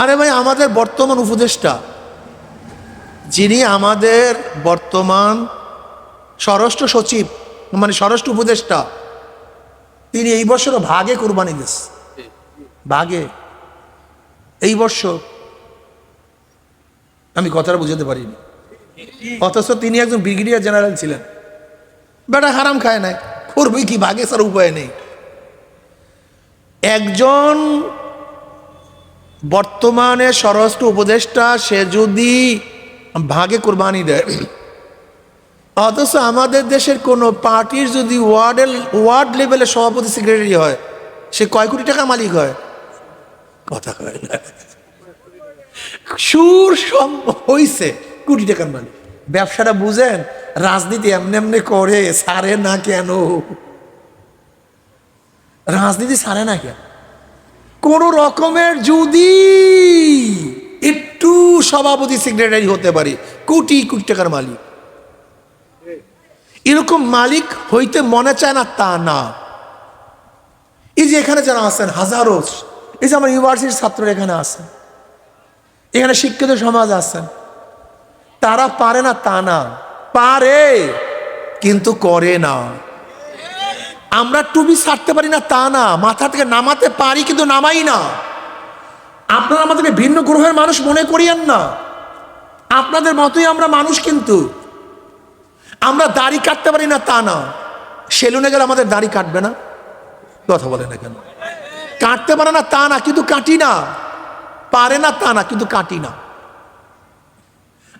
আরে ভাই, আমাদের বর্তমান উপদেষ্টা, যিনি আমাদের বর্তমান স্বরাষ্ট্র সচিব মানে স্বরাষ্ট্র উপদেষ্টা, তিনি এই বছরও ভাগে কোরবানি দিস ভাগে। এই বছর আমি কথাটা বুঝাতে পারিনি। অথচ তিনি একজন ব্রিগেডিয়ার জেনারেল ছিলেন। বেটা হারাম খায় নাই। করবে কি? ভাগে স্যার উপায় নেই। একজন বর্তমানে স্বরাষ্ট্র উপদেষ্টা সে যদি ভাগে কোরবানি দেয়। অথচ আমাদের দেশের কোনো পার্টির যদি ওয়ার্ডের, ওয়ার্ড লেভেলে সভাপতি সেক্রেটারি হয়, সে কয় কোটি টাকা মালিক হয়? কথা কয় না। সুর হইছে কোটি টাকার মালিক। ব্যবসাটা বুঝেন, রাজনীতি এমনি এমনি করে, সারে না কেন? রাজনীতি সারে না কেন? কোন রকমের যদি একটু সভাপতি সেক্রেটারি হতে পারে, কোটি কোটি টাকার মালিক। এরকম মালিক হইতে মনে চায় না, তা না। এই যে এখানে যারা আছেন, হাজারো, এই যে আমার ইউনিভার্সিটির ছাত্ররা এখানে আছেন, এখানে শিক্ষিত সমাজ আছেন, তারা পারে না, তা না। পারে, কিন্তু করে না। আমরা টুপি ছাড়তে পারি না তা না। মাথা থেকে নামাতে পারি কিন্তু নামাই না। আপনারা আমাদেরকে ভিন্ন গ্রহের মানুষ মনে করিয়েন না। আপনাদের মতোই আমরা মানুষ কিন্তু। আমরা দাড়ি কাটতে পারি না তা না। সেলুনে গেলে আমাদের দাড়ি কাটবে না। কথা বলে না কেন? কাটতে পারে না তা না, কিন্তু কাটি না। পারে না তা না, কিন্তু কাটি না।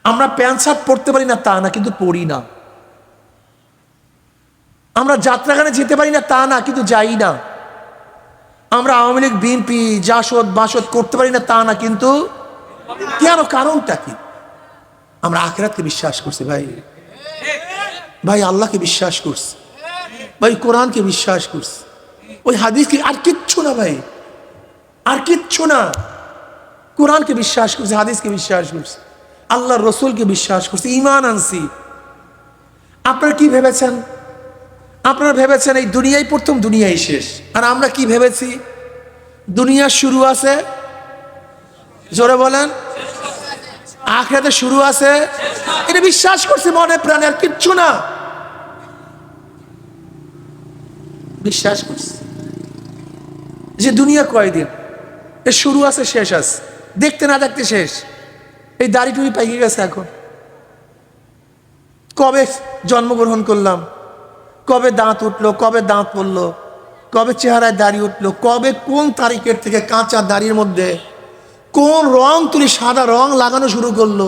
আমরা প্যান্ট শার্ট পরতে পারি না তা না, কিন্তু পরি না। আমরা যাত্রাখানে যেতে পারি না, তা না, কিন্তু যাই না। আমরা আওয়ামী লীগ, বিএনপি, জাসদ, বাসদ করতে পারি না, তা না, কিন্তু কেন কারণটা কি? আমরা আখেরাতকে বিশ্বাস করছি, ভাই। ভাই, আল্লাহকে বিশ্বাস করছি। ভাই, কোরআনকে বিশ্বাস করছি। ওই হাদিসকে আর কিচ্ছু না, ভাই। আর কিচ্ছু না। কোরআনকে বিশ্বাস করছি, হাদিসকে বিশ্বাস করছি। আল্লাহ রসুলকে বিশ্বাস করছি ইমান আনছি। আপনারা কি ভেবেছেন? আপনারা ভেবেছেন এই দুনিয়াই প্রথম, দুনিয়াই শেষ। আর আমরা কি ভেবেছি? দুনিয়া শুরু আছে, জোরে বলেন। আখড়াতে শুরু আছে, এটা বিশ্বাস করছি মনে প্রাণে, আর কিচ্ছু না। বিশ্বাস করছি। যে দুনিয়া কয়দিন? এ শুরু আছে, শেষ আছে। দেখতে না দেখতে শেষ। এই দাড়ি টুড়ি পাইকে গেছে এখন। কবে জন্মগ্রহণ করলাম? কবে দাঁত উঠল, কবে দাঁত পড়ল, কবে চেহারায় দাড়ি উঠল, কবে কোন তারিখের থেকে কাঁচা দাড়ির মধ্যে, কোন রং তুলি সাদা রং লাগানো শুরু করল,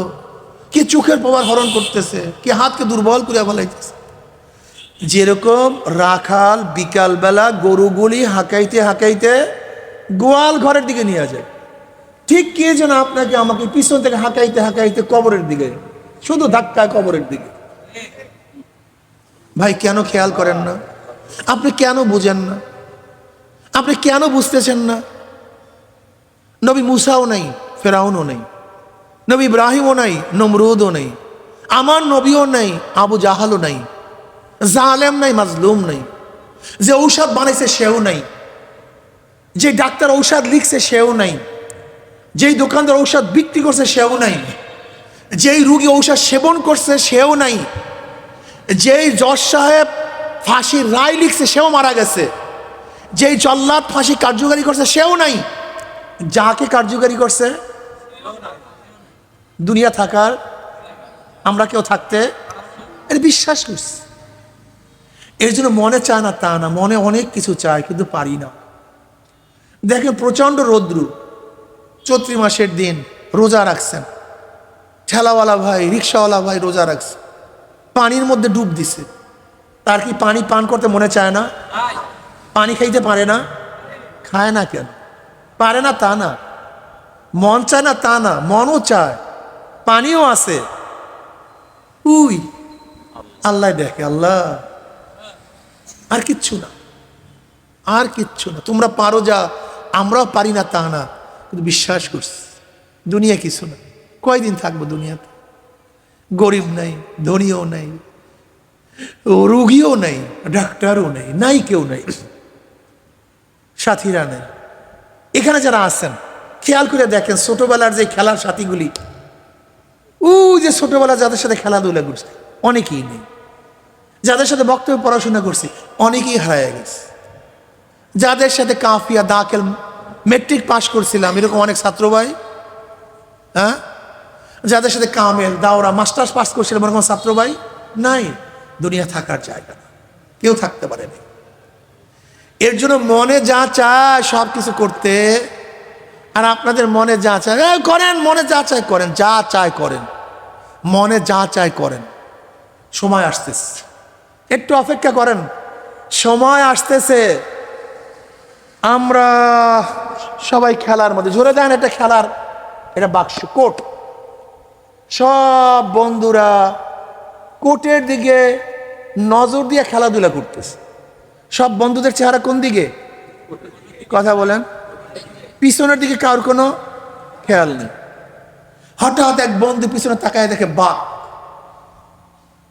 কি চোখের পাওয়ার হরণ করতেছে, কি হাতকে দুর্বল করে ফেলাইতেছে। যেরকম রাখাল বিকালবেলা গরুগুলি হাঁকাইতে হাঁকাইতে গোয়াল ঘরের দিকে নিয়ে যায়। ঠিক কে যেন আপনাকে আমাকে পিছন থেকে হাঁকাইতে হাঁকাইতে কবরের দিকে, শুধু ধাক্কা কবরের দিকে। ভাই, কেন খেয়াল করেন না? আপনি কেন বুঝেন না? আপনি কেন বুঝতেছেন না? নবী মুসাও নেই, ফেরাউনও নেই। নবী ইব্রাহিমও নাই, নমরুদও নেই। আমার নবীও নেই, আবু জাহালও নাই। জালেম নাই, মাজলুম নাই। যে ঔষধ বানাইছে সেও নাই। যে ডাক্তার ঔষধ লিখছে সেও নাই। যেই দোকানদার ঔষধ বিক্রি করছে সেও নাই। যেই রুগী ঔষধ সেবন করছে সেও নাই। যেই জজ সাহেব ফাঁসির রায় লিখছে, সেও মারা গেছে। যেই জল্লাদ ফাঁসি কার্যকারী করছে, সেও নাই। যাকে কার্যকারী করছে, দুনিয়া থাকার, আমরা কেউ থাকতে এর বিশ্বাস করছি। এর জন্য মনে চায় না, তা না, মনে অনেক কিছু চায়, কিন্তু পারি না। দেখেন, প্রচণ্ড রৌদ্র। চৈত্রী মাসের দিন রোজা রাখছেন। ঠেলাওয়ালা ভাই, রিক্সাওয়ালা ভাই রোজা রাখছে। পানির মধ্যে ডুব দিছে। তার কি পানি পান করতে মনে চায় না? পানি খাইতে পারে না? খায় না কেন? পারে না তা না। মন চায় না তা না, মনও চায়। পানিও আছে। উই, আল্লাহ দেখে, আল্লাহ। আর কিচ্ছু না। আর কিচ্ছু না। তোমরা পারো যা, আমরাও পারি না তা না। কিন্তু বিশ্বাস করছি, দুনিয়া কিছু না। কয়দিন থাকব দুনিয়াতে? গরিব নাই, ধনীও নাই, রুগীও নেই, ডাক্তারও নেই নাই কেউ নেই, সাথীরা নেই। এখানে যারা আছেন, খেয়াল করে দেখেন ছোটবেলার যে খেলার সাথীগুলি ও যে ছোটবেলা যাদের সাথে খেলাধুলা করছে, অনেকেই নেই। যাদের সাথে বক্তব্য পড়াশোনা করছে, অনেকেই হারায় গেছে। যাদের সাথে কাফিয়া, দাখেল মেট্রিক পাশ করছিলাম, এরকম অনেক ছাত্র ভাই হ্যাঁ? যাদের সাথে কামেল, দাওরা, মাস্টার্স পাস করছিলাম এরকম ছাত্র ভাই, নাই। দুনিয়া থাকার জায়গা। কেউ থাকতে পারে না এর জন্য মনে যা চায় সব কিছু করতে, আর আপনাদের মনে যা চায়, "এই করেন, মনে যা চায় করেন, যা চায় করেন। মনে যা চায় করেন। সময় আসতেছে। একটু অপেক্ষা করেন। সময় আসতেছে। আমরা সবাই খেলার মধ্যে, জোরে দেন, এটা খেলার, এটা বাক্স কোট সব বন্ধুরা কোর্টের দিকে নজর দিয়ে খেলাধুলা করতেছে। সব বন্ধুদের চেহারা কোন দিকে? কথা বলেন। পিছনের দিকে কারোর কোনো খেয়াল নেই। হঠাৎ এক বন্ধু পিছনে তাকায় দেখে বা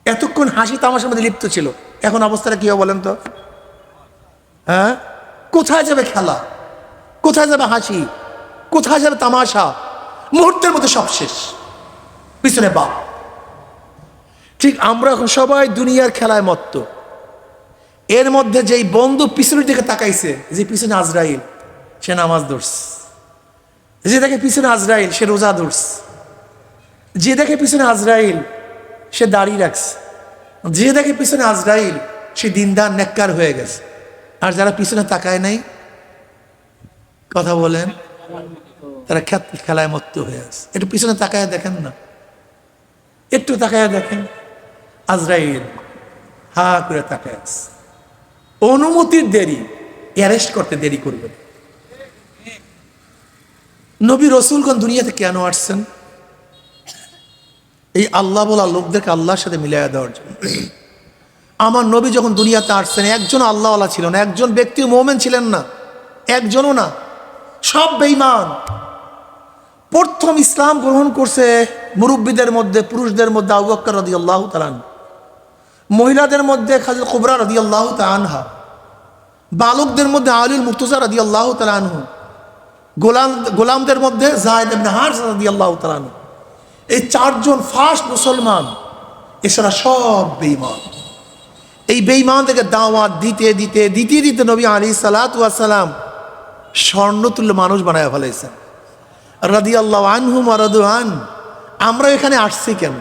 এতক্ষণ হাসি তামাশার মধ্যে লিপ্ত ছিল। এখন অবস্থাটা কি বলেন তো? হ্যাঁ? কোথায় যাবে খেলা? কোথায় যাবে হাসি? কোথায় যাবে তামাশা? মুহূর্তের মধ্যে সব শেষ। পিছনে বাপ ঠিক আমরা এখন সবাই দুনিয়ার খেলায় মত্ত। এর মধ্যে যেই বন্ধু পিছনের দিকে তাকাইছে যে পিছনে আজরাইল, সে নামাজ ধরছে। যে দেখে পিছনে আজরাইল, সে রোজা ধরছে। যে দেখে পিছনে আজরাইল, সে দাড়ি রাখছে। যে দেখে পিছনে আজরাইল, সে দিনদার, নেককার হয়ে গেছে। আর যারা পিছনে তাকায় নাই, কথা বলেন, তারা খেলায় মত্ত হয়ে আছে। একটু পিছনে তাকায় দেখেন না। একটু তাকায় দেখেন। আজরাইল হা করে তাকায় অনুমতির দেরি অ্যারেস্ট করতে দেরি করবে। নবী রসুলগণ দুনিয়াতে কেন আসছেন? এই আল্লাহ বলা লোকদেরকে আল্লাহর সাথে মিলাইয়া দেওয়ার জন্য। আমার নবী যখন দুনিয়াতে আসছেন, একজন আল্লাহওয়ালা ছিল না একজন ব্যক্তি মোমেন ছিলেন না, একজনও না, সব বেইমান প্রথম ইসলাম গ্রহণ করছে মুরব্বীদের মধ্যে, পুরুষদের মধ্যে আবু বকর রদি আল্লাহ তালান মহিলাদের মধ্যে খাজুল কুবরা রদি আল্লাহ তানহা বালকদের মধ্যে আলিল মুর্তুজা রদি আল্লাহ তালানহু গোলাম, গোলামদের মধ্যে জায়দ হার রদি আল্লাহ তালানহু এই চারজন ফার্স্ট মুসলমান। এছাড়া সব বেইমান এই বেইমান থেকে দাওয়াত দিতে দিতে দিতে দিতে নবী আলী সালাতাম স্বর্ণতুল্য মানুষ বানায় ফেলেছেন। রাদি আল্লাহ আনহু মারাদুহান আমরা এখানে আসছি কেন?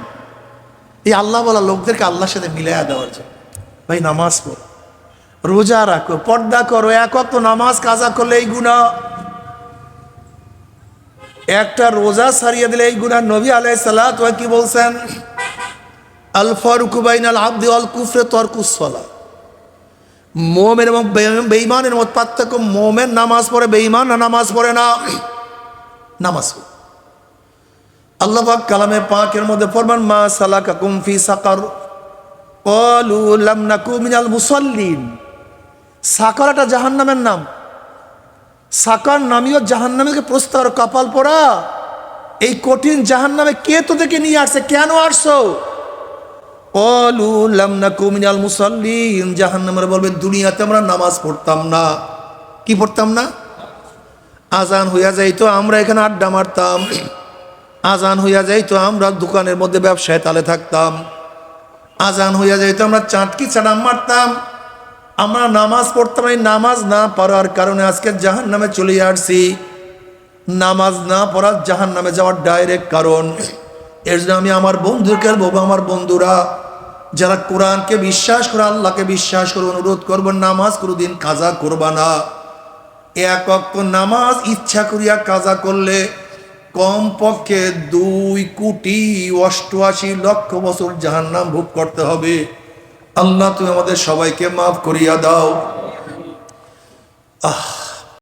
এই আল্লাহ বলা লোকদেরকে আল্লাহর সাথে মিলাইয়া দেওয়ার জন্য। ভাই, নামাজ পড়ো। রোজা রাখো, পর্দা করো, এক অক্ত নামাজ কাজা করলে এই গুণা একটা রোজা সারিয়ে দিলে এই গুণা নবী আলাই সালাত কি বলছেন? আল ফারুকুবাইন আল আব্দি আল কুফরে তরকুসলা মোমেন এবং বে- বেঈমানের মত পার্থক্য, মোমের নামাজ পড়ে, বেঈমান না নামাজ পড়ে না। নামাজ। আল্লাহ কালামে পাকের মধ্যে ফরমান মা সালাকা কুমফি সাকার। মুসাল্লিন। সাকারাটা জাহান্নামের নাম। সাকার নামীয় জাহান্নামীকে প্রস্তাব কপাল পড়া। এই কঠিন জাহান্নামে কে তো তোদেরকে নিয়ে আসছে? কেন আসছো? মিনাল মুসাল্লিন। জাহান্নামের বলবে, দুনিয়াতে আমরা নামাজ পড়তাম না। কি পড়তাম না? আজান হইয়া যাইতো, আমরা এখানে আড্ডা মারতাম। আজান হইয়া যাইতো, আমরা দোকানের মধ্যে ব্যবসায় তালে থাকতাম। আজান হইয়া যাইতো, আমরা চাঁটকি চাড়াম মারতাম। আমরা নামাজ পড়তাম, এই নামাজ না পড়ার কারণে আজকে জাহান নামে চলে আসছি। নামাজ না পড়ার জাহান নামে যাওয়ার ডাইরেক্ট কারণ। এর জন্য আমি আমার বন্ধুকে বলব, আমার বন্ধুরা, যারা কোরআনকে বিশ্বাস করে, আল্লাহকে বিশ্বাস করে অনুরোধ করব, নামাজ কোনোদিন কাজা করবা না। এক অক্ষ নামাজ ইচ্ছা করিয়া কাজা করলে কমপক্ষে দুই কোটি অষ্টআশি লক্ষ বছর জাহান্নাম ভোগ করতে হবে। আল্লাহ তুমি আমাদের সবাইকে মাফ করিয়া দাও। আহ।